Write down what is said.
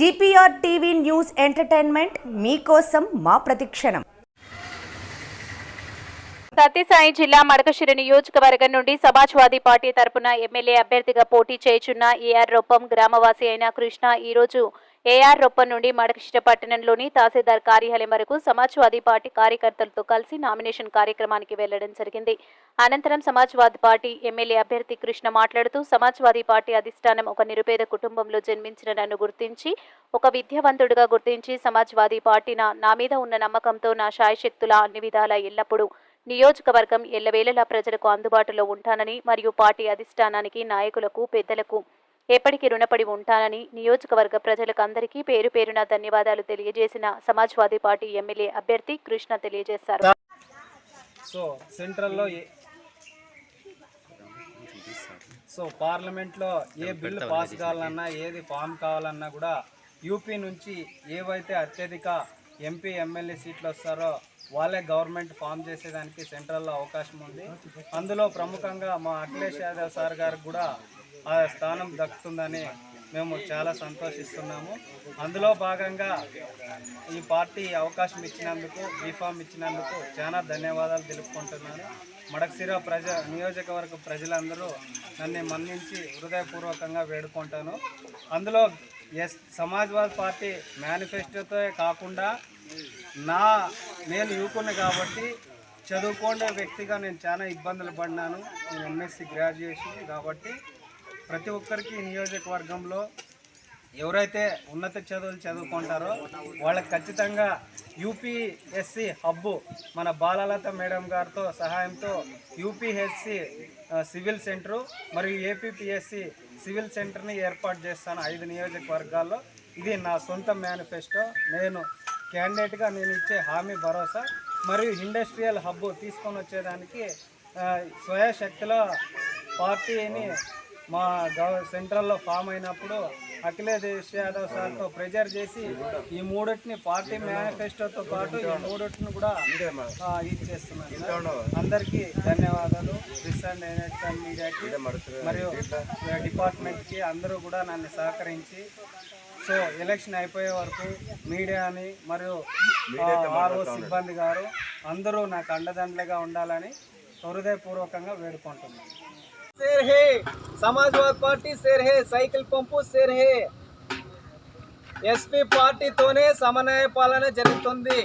GPR TV news entertainment మీకోసం మా ప్రతిక్షణం. సత్యసాయి జిల్లా మడకశిర నియోజకవర్గం నుండి సమాజ్వాదీ పార్టీ తరపున ఎమ్మెల్యే అభ్యర్థిగా పోటీ చేయుచున్న ఏఆర్ రొప్పం గ్రామవాసి అయిన కృష్ణ. ఈ రోజు ఏఆర్ రొప్పం నుండి మడకృష్ణపట్టణంలోని పట్టణంలోని తహసీల్దార్ కార్యాలయం వరకు సమాజ్వాదీ పార్టీ కార్యకర్తలతో కలిసి నామినేషన్ కార్యక్రమానికి వెళ్ళడం జరిగింది. అనంతరం సమాజ్వాదీ పార్టీ ఎమ్మెల్యే అభ్యర్థి కృష్ణ మాట్లాడుతూ సమాజ్వాదీ పార్టీ అధిష్టానం ఒక నిరుపేద కుటుంబంలో జన్మించిన నన్ను గుర్తించి ఒక విద్యావంతుడిగా గుర్తించి సమాజ్వాదీ పార్టీ నా నా మీద ఉన్న నమ్మకంతో నా శాయశక్తుల అన్ని విధాల ఎల్లప్పుడూ నియోజకవర్గం ఎల్లవేళలా ప్రజలకు అందుబాటులో ఉంటానని మరియు పార్టీ అధిష్టానానికి నాయకులకు పెద్దలకు ఎప్పటికీ రుణపడి ఉంటానని నియోజకవర్గ ప్రజలకు అందరికీ పేరు పేరున ధన్యవాదాలు తెలియజేసిన సమాజ్వాదీ పార్టీ ఎమ్మెల్యే అభ్యర్థి కృష్ణ తెలియజేశారు. సో సెంట్రల్లో ఏ సో పార్లమెంట్లో ఏ బిల్లు పాస్ కావాలన్నా ఏది ఫామ్ కావాలన్నా కూడా యూపీ నుంచి ఏవైతే అత్యధిక ఎంపీ ఎమ్మెల్యే సీట్లు వస్తారో వాళ్ళే గవర్నమెంట్ ఫామ్ చేసేదానికి సెంట్రల్లో అవకాశం ఉంది. అందులో ప్రముఖంగా మా అఖిలేష్ యాదవ్ సార్ గారు కూడా ఆ స్థానం దక్కుతుందని మేము చాలా సంతోషిస్తున్నాము. అందులో భాగంగా ఈ పార్టీ అవకాశం ఇచ్చినందుకు బీఫామ్ ఇచ్చినందుకు చాలా ధన్యవాదాలు తెలుపుకుంటున్నాను. మడక్సిర ప్రజ నియోజకవర్గ ప్రజలందరూ నన్ను మన్నించి హృదయపూర్వకంగా వేడుకుంటాను. అందులో ఎస్ సమాజ్వాద్ పార్టీ మేనిఫెస్టోతో కాకుండా నా నేను యువకుని కాబట్టి చదువుకునే వ్యక్తిగా నేను చాలా ఇబ్బందులు పడినాను. నేను ఎంఎస్సి గ్రాడ్యుయేషన్ కాబట్టి ప్రతి ఒక్కరికి నియోజకవర్గంలో ఎవరైతే ఉన్నత చదువులు చదువుకుంటారో వాళ్ళకి ఖచ్చితంగా యూపీఎస్సి హబ్బు మన బాలలత మేడం గారితో సహాయంతో యూపీఎస్సి సివిల్ సెంటరు మరియు ఏపీపీఎస్సి సివిల్ సెంటర్ని ఏర్పాటు చేస్తాను ఐదు నియోజకవర్గాల్లో. ఇది నా సొంత మేనిఫెస్టో. నేను క్యాండిడేట్గా నేను ఇచ్చే హామీ భరోసా మరియు ఇండస్ట్రియల్ హబ్బు తీసుకొని వచ్చేదానికి స్వయశక్తిలో పార్టీని మా గవ సెంట్రల్లో ఫామ్ అయినప్పుడు అఖిలేష్ యాదవ్ సార్తో ప్రెజర్ చేసి ఈ మూడింటిని పార్టీ మేనిఫెస్టోతో పాటు ఈ మూడింటిని కూడా ఇచ్చేస్తున్నాను అందరికీ ధన్యవాదాలు. ప్రెస్ అండ్ మీడియాకి మరియు డిపార్ట్మెంట్కి అందరూ కూడా నన్ను సహకరించి సో ఎలక్షన్ అయిపోయే వరకు మీడియాని మరియు ఆర్ఓ సిబ్బంది గారు అందరూ నాకు అండదండలుగా ఉండాలని హృదయపూర్వకంగా వేడుకుంటున్నాను. సమాజ్వాద్ పార్టీ సేర్ హే సైకిల్ పంపు సేర్ హే ఎస్పీ పార్టీతోనే సమన్వయ పాలన జరుగుతుంది